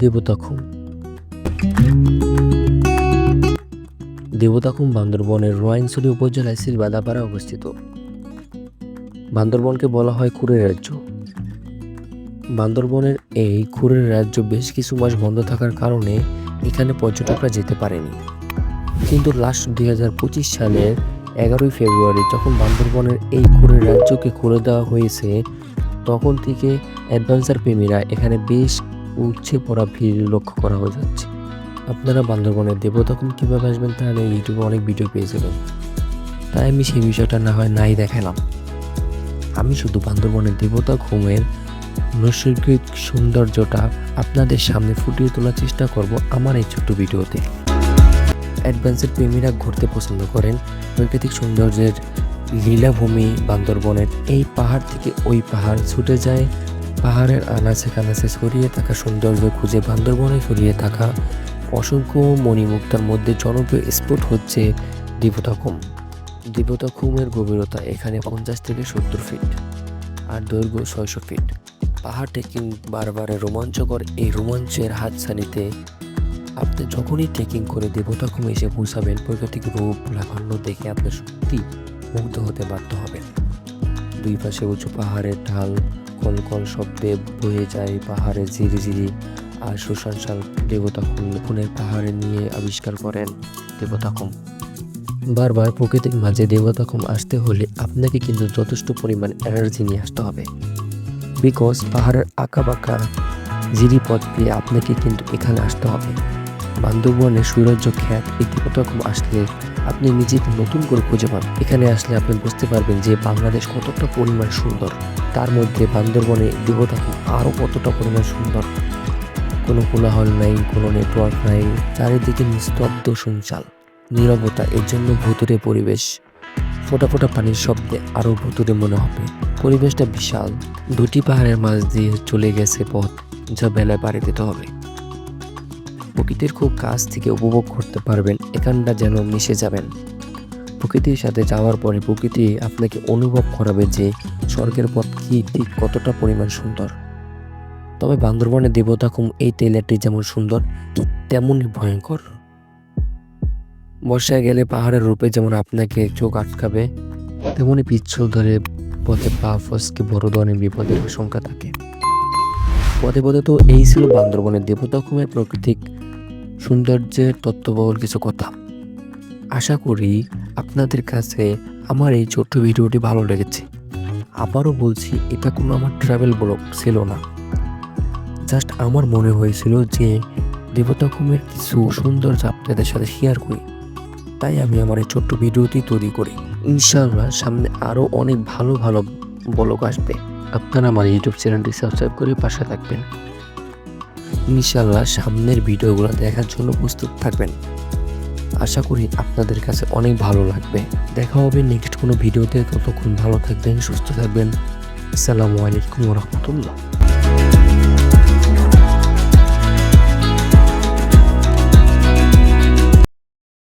দেবতাখুম। দেবতাখুম বান্দরবনের রোয়াইনছড়ি উপজেলায় সিলবাদাপাড়া অবস্থিত। বান্দরবনকে বলা হয় খুরের রাজ্য। বান্দরবনের এই খুরের রাজ্য বেশ কিছু মাস বন্ধ থাকার কারণে এখানে পর্যটকরা যেতে পারেনি। কিন্তু লাস্ট দুই হাজার পঁচিশ সালের এগারোই ফেব্রুয়ারি যখন বান্দরবনের এই খুরের রাজ্যকে খুলে দেওয়া হয়েছে, তখন থেকে অ্যাডভেঞ্চার প্রেমীরা এখানে বেশ উচ্ছে পড়া ভিড় লক্ষ্য করা হয়ে যাচ্ছে। আপনারা বান্দরবনের দেবতখন কীভাবে আসবেন তাহলে ইউটিউবে অনেক ভিডিও পেয়ে যাবেন তাই আমি সেই বিষয়টা না হয় নাই দেখালাম। আমি শুধু বান্দরবনের দেবতা ঘুমের নৈসর্গিক সৌন্দর্যটা আপনাদের সামনে ফুটিয়ে তোলার চেষ্টা করব আমার এই ছোট্ট ভিডিওতে। অ্যাডভেঞ্চার প্রেমীরা ঘুরতে পছন্দ করেন প্রাকৃতিক সৌন্দর্যের লীলাভূমি বান্দরবনের। এই পাহাড় থেকে ওই পাহাড় ছুটে যায় পাহাড়ের আনাচে কানাচে ছড়িয়ে থাকা সৌন্দর্য খুঁজে বান্দরবনে ছড়িয়ে থাকা অসংখ্য মণিমুক্তার মধ্যে জনপ্রিয় স্পট হচ্ছে দেবতাখুম দেবতাখুমের গভীরতা এখানে পঞ্চাশ থেকে সত্তর ফিট আর দৈর্ঘ্য ছয়শো ফিট পাহাড় ট্রেকিং বারবার রোমাঞ্চকর এই রোমাঞ্চের হাতছানিতে আপনি যখনই ট্রেকিং করে দেবতাখুমে এসে পৌঁছাবেন, প্রাকৃতিক রূপ লাভান্য দেখে আপনি সত্যি মুগ্ধ হতে বাধ্য হবেন। দুই পাশে উঁচু পাহাড়ের ঢাল কলকল শব্দে বয়ে যায় পাহাড়ে ঝিরি ঝিরি, আর সুশান শাল দেবতা খুনের পাহাড়ে নিয়ে আবিষ্কার করেন দেবতাখম বারবার প্রকৃতির মাঝে দেবতাখম আসতে হলে আপনাকে কিন্তু যথেষ্ট পরিমাণ এনার্জি নিয়ে আসতে হবে। বিকজ পাহাড়ের আঁকা বাঁকা জিরিপথ দিয়ে আপনাকে কিন্তু এখানে আসতে হবে। বান্দরবনের সৌন্দর্য, খ্যাত দেবতাখম আসলে আপনি নিজেকে নতুন করে খুঁজে পান। এখানে আসলে আপনি বুঝতে পারবেন যে বাংলাদেশ কতটা পরিমাণ সুন্দর। তার মধ্যে বান্দরবনে দেবতাখম আরও কতটা পরিমাণ সুন্দর। কোনো কোলাহল নাই, কোনো নেটওয়ার্ক নাই, চারিদিকে নিস্তব্ধ শুনচাল নীরবতা, এর জন্য ভুতুরে পরিবেশ। ফোটা ফোটা পানির শব্দে আরও ভুতুরে মনে হবে। পরিবেশটা বিশাল। দুটি পাহাড়ের মাঝ দিয়ে চলে গেছে পথ, যা বেলায় পাড়ি দিতে হবে। প্রকৃতির খুব কাছ থেকে উপভোগ করতে পারবেন, এখানটা যেন মিশে যাবেন। প্রকৃতির সাথে যাওয়ার পরে প্রকৃতি আপনাকে অনুভব করাবে যে স্বর্গের পথ কি, ঠিক কতটা পরিমাণ সুন্দর। তবে বান্দরবনের দেবতাকুম এই টেলারটি যেমন সুন্দর, ঠিক তেমনই ভয়ঙ্কর। বর্ষায় গেলে পাহাড়ের রূপে যেমন আপনাকে চোখ আটকাবে তেমনি পিচ্ছল ধরে পথে পা ফসকে বড় ধরনের বিপদের আশঙ্কা থাকে। পদে পদে তো এই ছিল বান্দরবনের দেবতাকুমের প্রাকৃতিক সৌন্দর্যের তত্ত্ববহুল কিছু কথা। আশা করি আপনাদের কাছে আমার এই ছোট্ট ভিডিওটি ভালো লেগেছে। আবারও বলছি, এটা কোনো আমার ট্রাভেল ব্লগ ছিল না। জাস্ট আমার মনে হয়েছিল যে দেবতাকুমের কিছু সৌন্দর্য আপনাদের সাথে শেয়ার করি। তাই আমি আমার এই ছোট্ট ভিডিওটি তৈরি করি। ইনশাআল্লাহ সামনে আরও অনেক ভালো ভালো ব্লগ আসবে। আপনারা আমার ইউটিউব চ্যানেলটি সাবস্ক্রাইব করে পাশে থাকবেন। ইনশাআল্লাহ সামনের ভিডিওগুলো দেখার জন্য প্রস্তুত থাকবেন। আশা করি আপনাদের কাছে অনেক ভালো লাগবে। দেখা হবে নেক্সট কোনো ভিডিওতে। ততক্ষণ ভালো থাকবেন, সুস্থ থাকবেন। আসসালামু আলাইকুম রহমতুল্লাহ।